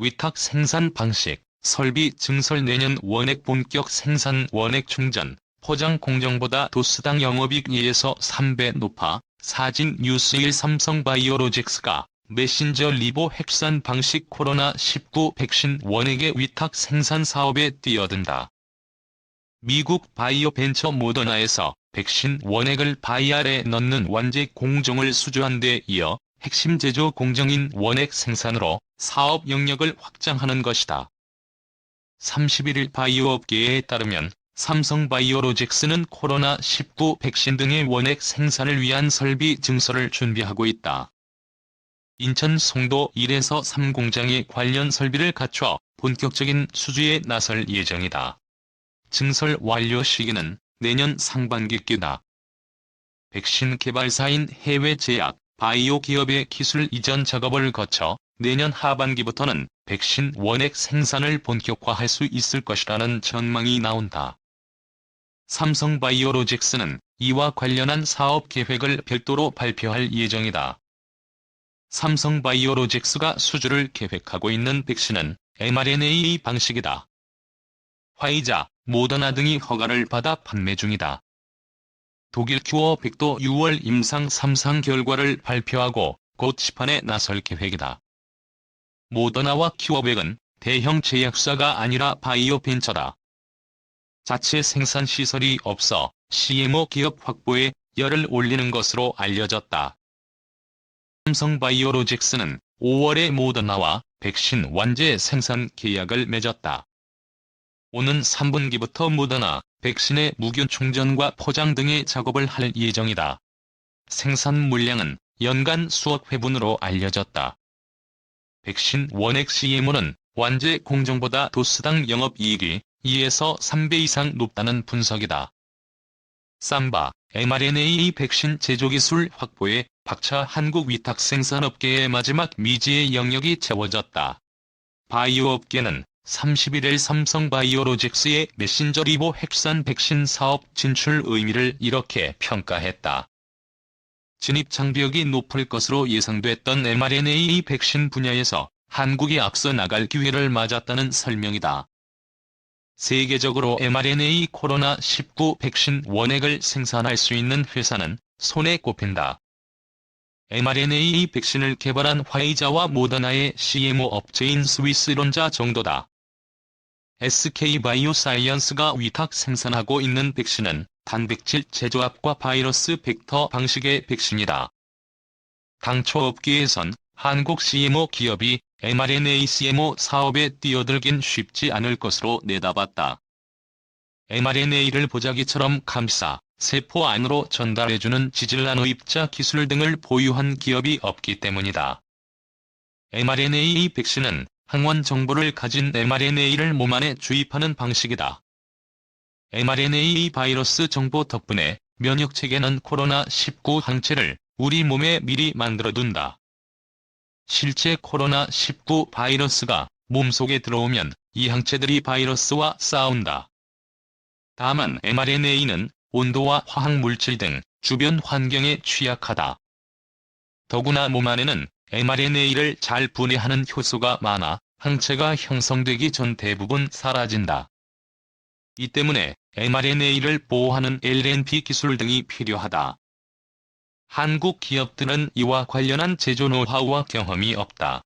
위탁 생산 방식, 설비 증설 내년 원액 본격 생산 원액 충전, 포장 공정보다 도수당 영업이익 2에서 3배 높아 사진 뉴스일 삼성바이오로직스가 메신저 리보 핵산 방식 코로나19 백신 원액의 위탁 생산 사업에 뛰어든다. 미국 바이오 벤처 모더나에서 백신 원액을 바이알에 넣는 완제 공정을 수주한 데 이어 핵심 제조 공정인 원액 생산으로 사업 영역을 확장하는 것이다. 31일 바이오업계에 따르면 삼성바이오로직스는 코로나19 백신 등의 원액 생산을 위한 설비 증설을 준비하고 있다. 인천 송도 1에서 3공장이 관련 설비를 갖춰 본격적인 수주에 나설 예정이다. 증설 완료 시기는 내년 상반기께다. 백신 개발사인 해외 제약, 바이오 기업의 기술 이전 작업을 거쳐 내년 하반기부터는 백신 원액 생산을 본격화할 수 있을 것이라는 전망이 나온다. 삼성바이오로직스는 이와 관련한 사업 계획을 별도로 발표할 예정이다. 삼성바이오로직스가 수주를 계획하고 있는 백신은 mRNA 방식이다. 화이자, 모더나 등이 허가를 받아 판매 중이다. 독일 큐어 100도 6월 임상 3상 결과를 발표하고 곧 시판에 나설 계획이다. 모더나와 큐어백은 대형 제약사가 아니라 바이오 벤처다. 자체 생산 시설이 없어 CMO 기업 확보에 열을 올리는 것으로 알려졌다. 삼성바이오로직스는 5월에 모더나와 백신 완제 생산 계약을 맺었다. 오는 3분기부터 모더나 백신의 무균 충전과 포장 등의 작업을 할 예정이다. 생산 물량은 연간 수억 회분으로 알려졌다. 백신 원액 CMO는 완제 공정보다 도수당 영업이익이 2에서 3배 이상 높다는 분석이다. 삼바, mRNA 백신 제조기술 확보에 박차 한국 위탁 생산업계의 마지막 미지의 영역이 채워졌다. 바이오업계는 31일 삼성바이오로직스의 메신저 리보 핵산 백신 사업 진출 의미를 이렇게 평가했다. 진입 장벽이 높을 것으로 예상됐던 mRNA 백신 분야에서 한국이 앞서 나갈 기회를 맞았다는 설명이다. 세계적으로 mRNA 코로나19 백신 원액을 생산할 수 있는 회사는 손에 꼽힌다. mRNA 백신을 개발한 화이자와 모더나의 CMO 업체인 스위스론자 정도다. SK바이오사이언스가 위탁 생산하고 있는 백신은 단백질 제조합과 바이러스 벡터 방식의 백신이다. 당초 업계에선 한국 CMO 기업이 mRNA CMO 사업에 뛰어들긴 쉽지 않을 것으로 내다봤다. mRNA를 보자기처럼 감싸 세포 안으로 전달해주는 지질나노 입자 기술 등을 보유한 기업이 없기 때문이다. mRNA 백신은 항원 정보를 가진 mRNA를 몸 안에 주입하는 방식이다. mRNA 바이러스 정보 덕분에 면역체계는 코로나19 항체를 우리 몸에 미리 만들어둔다. 실제 코로나19 바이러스가 몸속에 들어오면 이 항체들이 바이러스와 싸운다. 다만 mRNA는 온도와 화학물질 등 주변 환경에 취약하다. 더구나 몸 안에는 mRNA를 잘 분해하는 효소가 많아 항체가 형성되기 전 대부분 사라진다. 이 때문에 mRNA를 보호하는 LNP 기술 등이 필요하다. 한국 기업들은 이와 관련한 제조 노하우와 경험이 없다.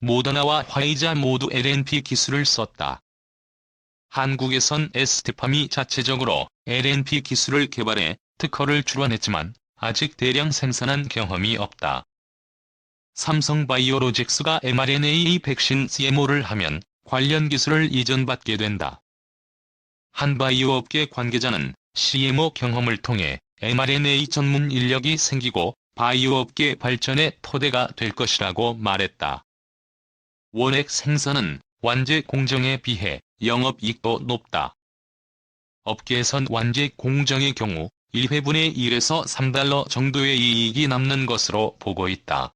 모더나와 화이자 모두 LNP 기술을 썼다. 한국에선 에스테팜이 자체적으로 LNP 기술을 개발해 특허를 출원했지만 아직 대량 생산한 경험이 없다. 삼성바이오로직스가 mRNA 백신 CMO를 하면 관련 기술을 이전받게 된다. 한 바이오 업계 관계자는 CMO 경험을 통해 mRNA 전문 인력이 생기고 바이오 업계 발전의 토대가 될 것이라고 말했다. 원액 생산은 완제 공정에 비해 영업 이익도 높다. 업계에선 완제 공정의 경우 1회분의 1에서 3달러 정도의 이익이 남는 것으로 보고 있다.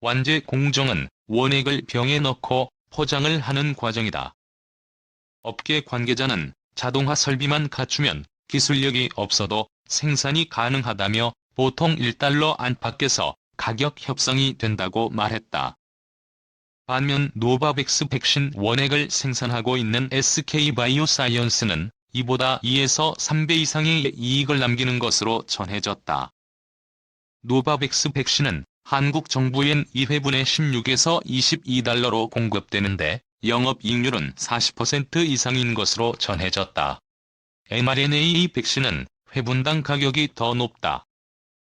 완제 공정은 원액을 병에 넣고 포장을 하는 과정이다. 업계 관계자는 자동화 설비만 갖추면 기술력이 없어도 생산이 가능하다며 보통 1달러 안팎에서 가격 협상이 된다고 말했다. 반면 노바백스 백신 원액을 생산하고 있는 SK바이오사이언스는 이보다 2에서 3배 이상의 이익을 남기는 것으로 전해졌다. 노바백스 백신은 한국 정부엔 2회분에 16에서 22달러로 공급되는데 영업이익률은 40% 이상인 것으로 전해졌다. mRNA 백신은 회분당 가격이 더 높다.